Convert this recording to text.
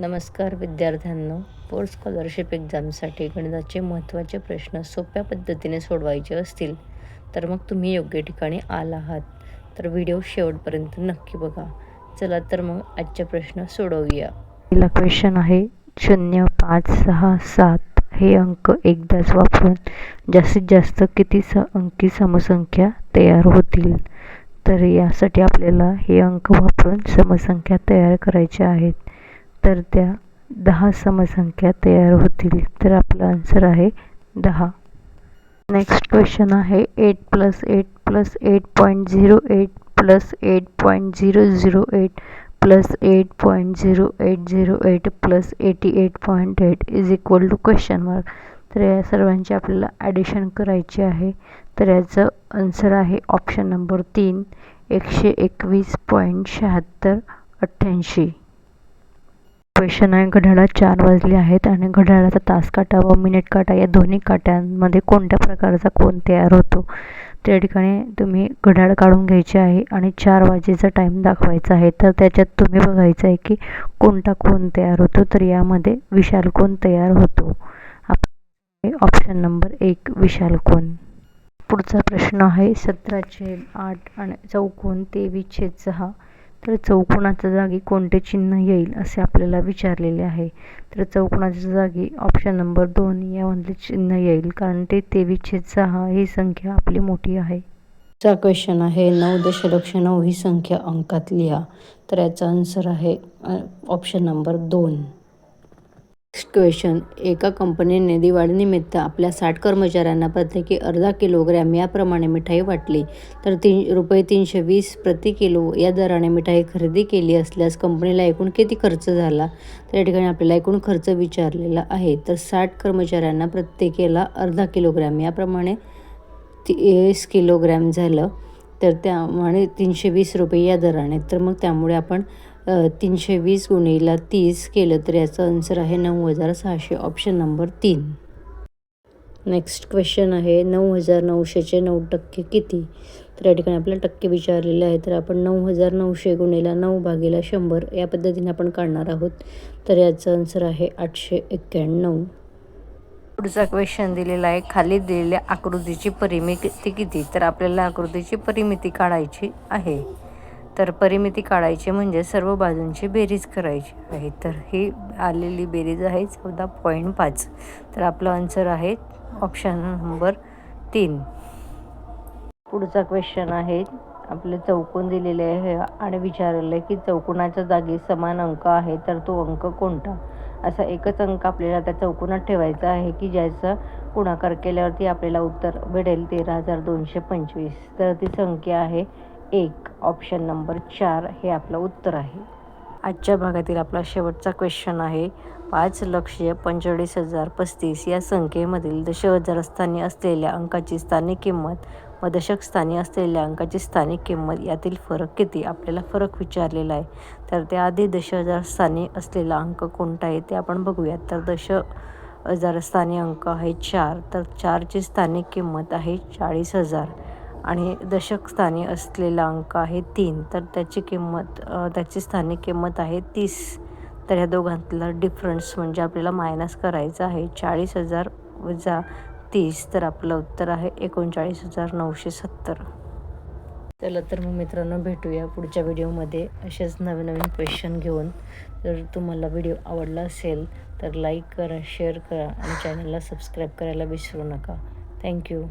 नमस्कार विद्यार्थ्यांनो. Board scholarship एक्झामसाठी गणिताचे महत्त्वाचे प्रश्न सोप्या पद्धतीने सोडवायचे असतील तर मग तुम्ही योग्य ठिकाणी आला आहात. तर व्हिडिओ शेवटपर्यंत नक्की बघा. चला तर मग आजचे प्रश्न सोडवूया. पहिला क्वेश्चन आहे शून्य पाच सहा सात हे अंक एकदाच वापरून जास्तीत जास्त किती स अंकी समसंख्या तयार होतील? तर यासाठी आपल्याला हे अंक वापरून समसंख्या तयार करायच्या आहेत. तर त्या दहा समसंख्या तयार होतील. तर आपला आन्सर आहे दहा. नेक्स्ट क्वेश्चन आहे eight plus eight plus eight point zero eight plus eight point zero zero eight plus eight point zero eight zero eight plus eighty eight point eight is equal to question mark तर या सर्वांची आपल्याला addition करायची आहे. तर याचं answer आहे option number तीन एकशे एकवीस पॉईंट शहात्तर अठ्ठ्याऐंशी. क्वेश्चन आहे घड्याळात चार वाजले आहेत आणि घड्याळाचा तास काटा व मिनिट काटा या दोन्ही काट्यांमध्ये कोणत्या प्रकारचा कोन तयार होतो? त्या ठिकाणी तुम्ही घड्याळ काढून घ्यायचे आहे आणि चार वाजेचा टाईम दाखवायचा आहे. तर त्याच्यात तुम्ही बघायचं आहे की कोणता कोन तयार होतो तर यामध्ये विशाल कोण तयार होतो? आप ऑप्शन नंबर एक विशाल कोण? पुढचा प्रश्न आहे सतरा छेद आठ आणि चौकोन तेवीस छेद सहा. तर चौकोनाच्या जागी कोणते चिन्ह येईल असे आपल्याला विचारलेले आहे. तर चौकोनाच्या जागी ऑप्शन नंबर दोन यामधले चिन्ह येईल कारण ते तेवीस छेद सहा ही संख्या आपली मोठी आहे. चा क्वेश्चन आहे नऊ दशलक्ष नऊ ही संख्या अंकात लिहा. तर याचा आन्सर आहे ऑप्शन नंबर दोन. Next question. एका कंपनीने दिवाळीनिमित्त आपल्या साठ कर्मचाऱ्यांना प्रत्येकी अर्धा किलोग्रॅम याप्रमाणे मिठाई वाटली. तर तीन रुपये तीनशे वीस प्रति किलो या दराने मिठाई खरेदी केली असल्यास कंपनीला एकूण किती खर्च झाला? तर या ठिकाणी आपल्याला एकूण खर्च विचारलेला आहे. तर साठ कर्मचाऱ्यांना प्रत्येकीला अर्धा किलोग्रॅम याप्रमाणे तीस किलोग्रॅम झालं. तर त्यामुळे तीनशे वीस रुपये या दराने. तर मग त्यामुळे आपण तीनशे वीस गुणीला तीस केलं तर याचं आन्सर आहे नऊ हजार सहाशे ऑप्शन नंबर तीन. नेक्स्ट क्वेश्चन आहे नऊ हजार नऊशेचे नऊ टक्के किती? तर या ठिकाणी आपल्याला टक्के विचारलेले आहे तर आपण नऊ हजार नऊशे गुणेला नऊ भागेला शंभर या पद्धतीने आपण काढणार आहोत. तर याचं आन्सर आहे आठशे एक्क्याण्णव. पुढचा क्वेश्चन दिलेला आहे खाली दिलेल्या आकृतीची परिमिती किती? तर आपल्याला आकृतीची परिमिती काढायची आहे. तर परिमिती काढायची म्हणजे सर्व बाजूंची बेरीज करायची आहे. तर ही आलेली बेरीज आहे चौदा पॉईंट पाच. तर आपलं आन्सर आहे ऑप्शन नंबर तीन. पुढचा क्वेश्चन आहे आपले चौकोन दिलेले आहे आणि विचारलेलं आहे की चौकोनाच्या जागी समान अंक आहे तर तो अंक कोणता? असा एकच अंक आपल्याला त्या चौकोनात ठेवायचा आहे की ज्याचा गुणाकार केल्यावरती आपल्याला उत्तर भेटेल तेरा हजार दोनशे पंचवीस. तर ती संख्या आहे एक. ऑप्शन नंबर चार हे आपलं उत्तर आहे. आजच्या भागातील आपला शेवटचा क्वेश्चन आहे. पाच लक्ष पंचेचाळीस हजार पस्तीस या संख्येमधील दश हजार स्थानी असलेल्या अंकाची स्थानिक किंमत व दशक स्थानी असलेल्या अंकाची स्थानिक किंमत यातील फरक किती? आपल्याला फरक विचारलेला आहे. तर त्याआधी दश हजार स्थानी असलेला अंक कोणता आहे ते आपण बघूयात. तर दश हजार स्थानी अंक आहे चार. तर चारची स्थानिक किंमत आहे चाळीस हजार. आणि दशक स्थानी असलेला अंक आहे तीन. तर त्याची किंमत त्याची स्थानिक किंमत आहे तीस. तर ह्या दोघांतला डिफरन्स म्हणजे आपल्याला मायनस करायचा आहे चाळीस हजार वजा तीस. तर आपलं उत्तर आहे एकोणचाळीस हजार नऊशे सत्तर. चला तर मग मित्रांनो भेटूया पुढच्या व्हिडिओमध्ये. असेच नवीन नवीन क्वेश्चन घेऊन. जर तुम्हाला व्हिडिओ आवडला असेल तर लाईक करा शेअर करा आणि चॅनलला सबस्क्राईब करायला विसरू नका. थँक्यू